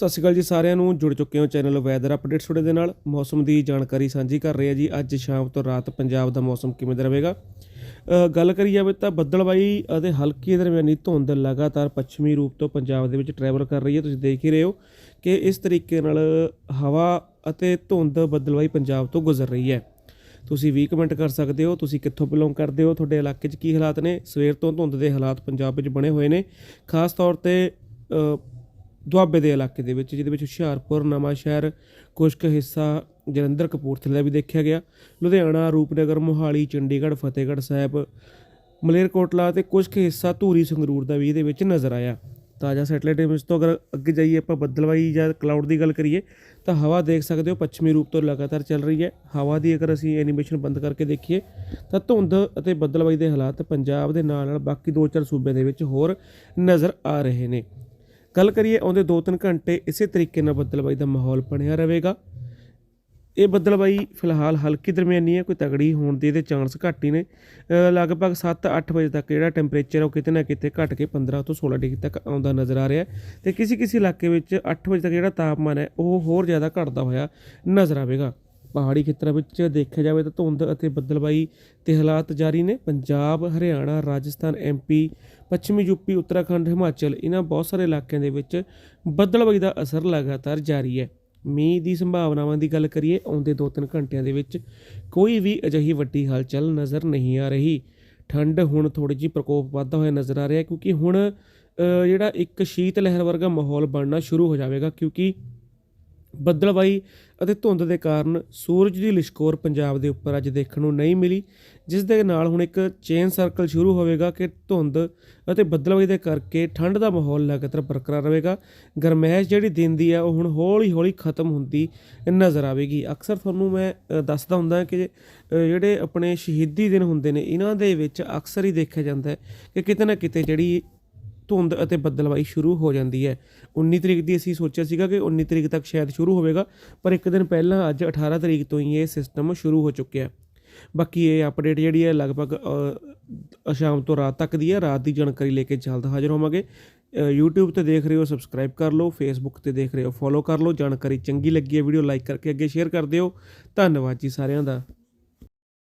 ਸਤਿ ਸ਼੍ਰੀ ਅਕਾਲ ਜੀ ਸਾਰਿਆਂ ਨੂੰ। ਜੁੜ ਚੁੱਕੇ ਹੋ ਚੈਨਲ ਵੈਦਰ ਅਪਡੇਟਸ ਤੁਹਾਡੇ ਦੇ ਨਾਲ। ਮੌਸਮ ਦੀ ਜਾਣਕਾਰੀ ਸਾਂਝੀ ਕਰ ਰਹੇ ਹਾਂ ਜੀ। ਅੱਜ ਸ਼ਾਮ ਤੋਂ ਰਾਤ ਪੰਜਾਬ ਦਾ ਮੌਸਮ ਕਿਵੇਂ ਦਾ ਰਹੇਗਾ? ਗੱਲ ਕਰੀ ਜਾਵੇ ਤਾਂ ਬੱਦਲਬਾਈ ਅਤੇ ਹਲਕੀ ਦਰਮਿਆਨੀ ਧੁੰਦ ਲਗਾਤਾਰ ਪੱਛਮੀ ਰੂਪ ਤੋਂ ਪੰਜਾਬ ਦੇ ਵਿੱਚ ਟਰੈਵਲ ਕਰ ਰਹੀ ਹੈ। ਤੁਸੀਂ ਦੇਖ ਹੀ ਰਹੇ ਹੋ ਕਿ ਇਸ ਤਰੀਕੇ ਨਾਲ ਹਵਾ ਅਤੇ ਧੁੰਦ ਬੱਦਲਬਾਈ ਪੰਜਾਬ ਤੋਂ ਗੁਜ਼ਰ ਰਹੀ ਹੈ। ਤੁਸੀਂ ਵੀ ਕਮੈਂਟ ਕਰ ਸਕਦੇ ਹੋ। ਤੁਸੀਂ ਕਿੱਥੋਂ ਬਿਲੋਂਗ ਕਰਦੇ ਹੋ? ਤੁਹਾਡੇ ਇਲਾਕੇ 'ਚ ਕੀ ਹਾਲਾਤ ਨੇ? ਸਵੇਰ ਤੋਂ ਧੁੰਦ ਦੇ ਹਾਲਾਤ ਪੰਜਾਬ ਵਿੱਚ ਬਣੇ ਹੋਏ ਨੇ। ਖਾਸ ਤੌਰ ਤੇ ਦੁਆਬੇ ਦੇ ਇਲਾਕੇ ਦੇ ਵਿੱਚ, ਜਿਹਦੇ ਵਿੱਚ ਹੁਸ਼ਿਆਰਪੁਰ, ਨਵਾਂ ਸ਼ਹਿਰ ਕੁਝ ਕੁ ਹਿੱਸਾ, ਜਲੰਧਰ, ਕਪੂਰਥਲੇ ਦਾ ਵੀ ਦੇਖਿਆ ਗਿਆ। ਲੁਧਿਆਣਾ, ਰੂਪਨਗਰ, ਮੋਹਾਲੀ, ਚੰਡੀਗੜ੍ਹ, ਫਤਿਹਗੜ੍ਹ ਸਾਹਿਬ, ਮਲੇਰਕੋਟਲਾ ਤੇ ਕੁਝ ਕੁ ਹਿੱਸਾ ਧੂਰੀ ਸੰਗਰੂਰ ਦਾ ਵੀ ਇਹਦੇ ਵਿੱਚ ਨਜ਼ਰ ਆਇਆ। ਤਾਜ਼ਾ ਸੈਟੇਲਾਈਟ ਇਮੇਜ ਤੋਂ ਅਗਰ ਅੱਗੇ ਜਾਈਏ, ਆਪਾਂ ਬੱਦਲਵਾਈ ਜਾਂ ਕਲਾਊਡ ਦੀ ਗੱਲ ਕਰੀਏ, ਤਾਂ ਹਵਾ ਦੇਖ ਸਕਦੇ ਹੋ, ਪੱਛਮੀ ਰੂਪ ਤੋਂ ਲਗਾਤਾਰ ਚੱਲ ਰਹੀ ਹੈ। ਹਵਾ ਦੀ ਅਗਰ ਅਸੀਂ ਐਨੀਮੇਸ਼ਨ ਬੰਦ ਕਰਕੇ ਦੇਖੀਏ, ਤਾਂ ਧੁੰਦ ਅਤੇ ਬੱਦਲਵਾਈ ਦੇ ਹਾਲਾਤ ਪੰਜਾਬ ਦੇ ਨਾਲ ਨਾਲ ਬਾਕੀ ਦੋ ਚਾਰ ਸੂਬਿਆਂ ਦੇ ਵਿੱਚ ਹੋਰ ਨਜ਼ਰ ਆ ਰਹੇ ਨੇ। ਗੱਲ ਕਰੀਏ ਆਉਂਦੇ 2-3 ਘੰਟੇ ਇਸੇ ਤਰੀਕੇ ਨਾਲ ਬੱਦਲਬਾਈ ਦਾ ਮਾਹੌਲ ਬਣਿਆ ਰਹੇਗਾ। ਇਹ ਬੱਦਲਬਾਈ ਫਿਲਹਾਲ ਹਲਕੀ ਦਰਮਿਆਨੀ ਹੈ, ਕੋਈ ਤਗੜੀ ਹੋਣ ਦੇ ਇਹਦੇ ਚਾਂਸ ਘੱਟ ਹੀ ਨੇ। ਲਗਭਗ 7-8 ਵਜੇ ਤੱਕ ਜਿਹੜਾ ਟੈਂਪਰੇਚਰ ਉਹ ਕਿਤੇ ਨਾ ਕਿਤੇ ਘਟ ਕੇ 15 ਤੋਂ 16 ਡਿਗਰੀ ਤੱਕ ਆਉਂਦਾ ਨਜ਼ਰ ਆ ਰਿਹਾ ਹੈ। ਤੇ ਕਿਸੇ ਕਿਸੇ ਇਲਾਕੇ ਵਿੱਚ 8 ਵਜੇ ਤੱਕ ਜਿਹੜਾ ਤਾਪਮਾਨ ਹੈ ਉਹ ਹੋਰ ਜ਼ਿਆਦਾ ਘਟਦਾ ਹੋਇਆ ਨਜ਼ਰ ਆਵੇਗਾ। ਪਹਾੜੀ ਖੇਤਰਾਂ ਵਿੱਚ ਦੇਖਿਆ ਜਾਵੇ ਤਾਂ ਧੁੰਦ ਅਤੇ ਬੱਦਲਬਾਈ ਤੇ ਹਾਲਾਤ ਜਾਰੀ ਨੇ। ਪੰਜਾਬ, ਹਰਿਆਣਾ, ਰਾਜਸਥਾਨ ਐਮਪੀ ਪੱਛਮੀ ਯੂਪੀ ਉੱਤਰਾਖੰਡ, ਹਿਮਾਚਲ ਇਹਨਾਂ ਬਹੁਤ ਸਾਰੇ ਇਲਾਕਿਆਂ ਦੇ ਵਿੱਚ ਬੱਦਲਬਾਈ ਦਾ ਅਸਰ ਲਗਾਤਾਰ ਜਾਰੀ ਹੈ। ਮੀਂਹ ਦੀ ਸੰਭਾਵਨਾਵਾਂ ਦੀ ਗੱਲ ਕਰੀਏ, ਆਉਂਦੇ 2-3 ਘੰਟਿਆਂ ਦੇ ਵਿੱਚ ਕੋਈ ਵੀ ਅਜਿਹੀ ਵੱਡੀ ਹਲਚਲ ਨਜ਼ਰ ਨਹੀਂ ਆ ਰਹੀ। ਠੰਡ ਹੁਣ ਥੋੜੀ ਜਿਹੀ ਪ੍ਰਕੋਪ ਵੱਧਦਾ ਹੋਇਆ ਨਜ਼ਰ ਆ ਰਿਹਾ, ਕਿਉਂਕਿ ਹੁਣ ਜਿਹੜਾ ਇੱਕ ਸ਼ੀਤ ਲਹਿਰ ਵਰਗਾ ਮਾਹੌਲ ਬਣਨਾ ਸ਼ੁਰੂ ਹੋ ਜਾਵੇਗਾ, ਕਿਉਂਕਿ ਬੱਦਲਬਾਈ ਅਤੇ ਧੁੰਦ ਦੇ ਕਾਰਨ ਸੂਰਜ ਦੀ ਲਿਸ਼ਕੋਰ ਪੰਜਾਬ ਦੇ ਉੱਪਰ ਅੱਜ ਦੇਖਣ ਨੂੰ ਨਹੀਂ ਮਿਲੀ, ਜਿਸ ਦੇ ਨਾਲ ਹੁਣ ਇੱਕ ਚੇਨ ਸਰਕਲ ਸ਼ੁਰੂ ਹੋਵੇਗਾ ਕਿ ਧੁੰਦ ਅਤੇ ਬੱਦਲਬਾਈ ਦੇ ਕਰਕੇ ਠੰਡ ਦਾ ਮਾਹੌਲ ਲਗਾਤਾਰ ਬਰਕਰਾਰ ਰਹੇਗਾ। ਗਰਮੈਸ਼ ਜਿਹੜੀ ਦਿਨ ਦੀ ਆ, ਉਹ ਹੁਣ ਹੌਲੀ ਹੌਲੀ ਖਤਮ ਹੁੰਦੀ ਨਜ਼ਰ ਆਵੇਗੀ। ਅਕਸਰ ਤੁਹਾਨੂੰ ਮੈਂ ਦੱਸਦਾ ਹੁੰਦਾ ਕਿ ਜਿਹੜੇ ਆਪਣੇ ਸ਼ਹੀਦੀ ਦਿਨ ਹੁੰਦੇ ਨੇ, ਇਹਨਾਂ ਦੇ ਵਿੱਚ ਅਕਸਰ ਹੀ ਦੇਖਿਆ ਜਾਂਦਾ ਹੈ ਕਿ ਕਿਤੇ ਨਾ ਕਿਤੇ ਜਿਹੜੀ ਧੁੰਦ ਅਤੇ ਬੱਦਲਬਾਈ ਸ਼ੁਰੂ ਹੋ ਜਾਂਦੀ ਹੈ। 19 ਤਰੀਕ ਦੀ ਅਸੀਂ ਸੋਚਿਆ ਸੀਗਾ ਕਿ 19 ਤਰੀਕ ਤੱਕ ਸ਼ਾਇਦ ਸ਼ੁਰੂ ਹੋਵੇਗਾ ਪਰ ਇੱਕ ਦਿਨ ਪਹਿਲਾਂ ਅੱਜ 18 ਤਰੀਕ ਤੋਂ ਹੀ ਇਹ ਸਿਸਟਮ ਸ਼ੁਰੂ ਹੋ ਚੁੱਕਿਆ ਹੈ। ਬਾਕੀ ਇਹ ਅਪਡੇਟ ਜਿਹੜੀ ਹੈ ਲਗਭਗ ਸ਼ਾਮ ਤੋਂ ਰਾਤ ਤੱਕ ਦੀ ਹੈ। ਰਾਤ ਦੀ ਜਾਣਕਾਰੀ ਲੈ ਕੇ ਜਲਦ ਹਾਜ਼ਰ ਹੋਵਾਂਗੇ। ਅ, YouTube ਤੇ ਦੇਖ ਰਹੇ ਹੋ ਸਬਸਕ੍ਰਾਈਬ ਕਰ ਲਓ Facebook ਤੇ ਦੇਖ ਰਹੇ ਹੋ ਫੋਲੋ ਕਰ ਲਓ। ਜਾਣਕਾਰੀ ਚੰਗੀ ਲੱਗੀ ਹੈ ਵੀਡੀਓ ਲਾਈਕ ਕਰਕੇ ਅੱਗੇ ਸ਼ੇਅਰ ਕਰ ਦਿਓ। ਧੰਨਵਾਦ ਜੀ ਸਾਰਿਆਂ ਦਾ।